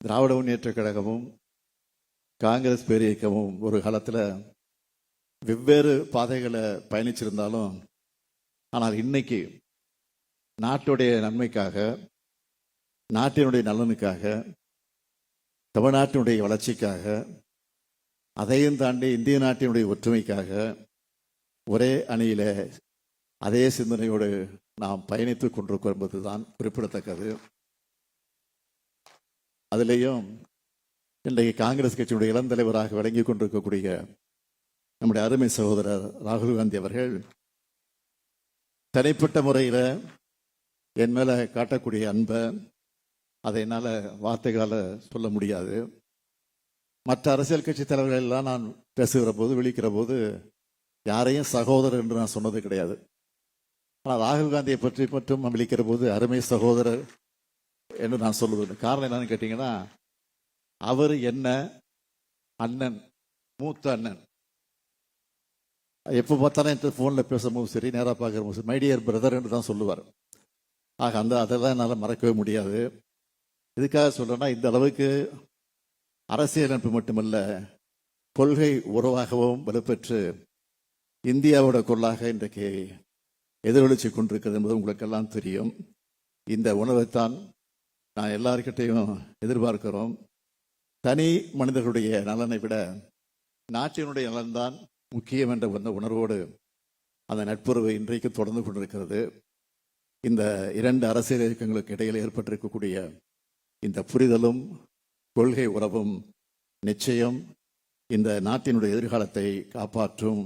திராவிட முன்னேற்ற கழகமும் காங்கிரஸ் பேரியக்கமும் ஒரு காலத்தில் வெவ்வேறு பாதைகளை பயணிச்சிருந்தாலும் ஆனால் இன்னைக்கு நாட்டுடைய நன்மைக்காக நாட்டினுடைய நலனுக்காக தமிழ்நாட்டினுடைய வளர்ச்சிக்காக அதையும் தாண்டி இந்திய நாட்டினுடைய ஒற்றுமைக்காக ஒரே அணியில அதே சிந்தனையோடு நாம் பயணித்துக் கொண்டிருக்கிறோம் என்பதுதான் குறிப்பிடத்தக்கது. அதுலேயும் இன்றைக்கு காங்கிரஸ் கட்சியினுடைய இளம் தலைவராக விளங்கி கொண்டிருக்கக்கூடிய நம்முடைய அருமை சகோதரர் ராகுல் காந்தி அவர்கள் தனிப்பட்ட முறையில் என் மேலே காட்டக்கூடிய அன்பை அதை என்னால் வார்த்தைகளால் சொல்ல முடியாது. மற்ற அரசியல் கட்சி தலைவர்கள் எல்லாம் நான் பேசுகிற போது விழிக்கிற போது யாரையும் சகோதரர் என்று நான் சொன்னது கிடையாது. ஆனால் ராகுல் காந்தியை பற்றி மட்டும் விழிக்கிற போது அருமை சகோதரர் என்று நான் சொல்லுவது. காரணம் என்னன்னு கேட்டீங்கன்னா அவர் என்ன? அண்ணன். மூத்த அண்ணன். எப்போ பார்த்தாலும் என்கிட்ட ஃபோனில் பேசும்போது சரி நேராக பார்க்குற சரி மைடியர் பிரதர் என்று தான் சொல்லுவார். ஆக அந்த அதெல்லாம் என்னால் மறக்கவே முடியாது. இதுக்காக சொல்கிறேன்னா இந்த அளவுக்கு அரசியலமைப்பு மட்டுமல்ல கொள்கை உறவாகவும் வலுப்பெற்று இந்தியாவோட கொள்ளாக இன்றைக்கு எதிரொலிச்சு கொண்டிருக்கிறது என்பது உங்களுக்கெல்லாம் தெரியும். இந்த உணவைத்தான் நான் எல்லார்கிட்டையும் எதிர்பார்க்கிறோம். தனி மனிதர்களுடைய நலனை விட நாட்டினுடைய நலன்தான் முக்கியம் என்ற வந்த உணர்வோடு அந்த நட்புறவு இன்றைக்கு தொடர்ந்து கொண்டிருக்கிறது. இந்த இரண்டு அரசியல் இயக்கங்களுக்கு இடையில் ஏற்பட்டிருக்கக்கூடிய இந்த புரிதலும் கொள்கை உறவும் நிச்சயம் இந்த நாட்டினுடைய எதிர்காலத்தை காப்பாற்றும்